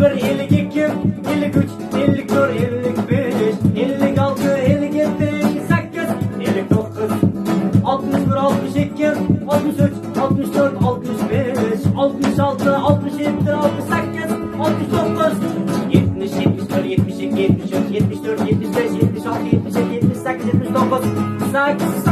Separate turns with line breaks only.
bir, ellik ikki, ellik uch, ellik to'rt, ellik besh, ellik olti, ellik yetti, ellik sakkiz, ellik to'qqiz, oltmish bir, oltmish ikki, oltmish uch, oltmish to'rt, oltmish besh, oltmish olti, bir, yetmish ikki, yetmish uch, yetmish to'rt, yetmish besh, yetmish olti, yetmish yetti, yetmish sakkiz, yetmish to'qqiz, sakson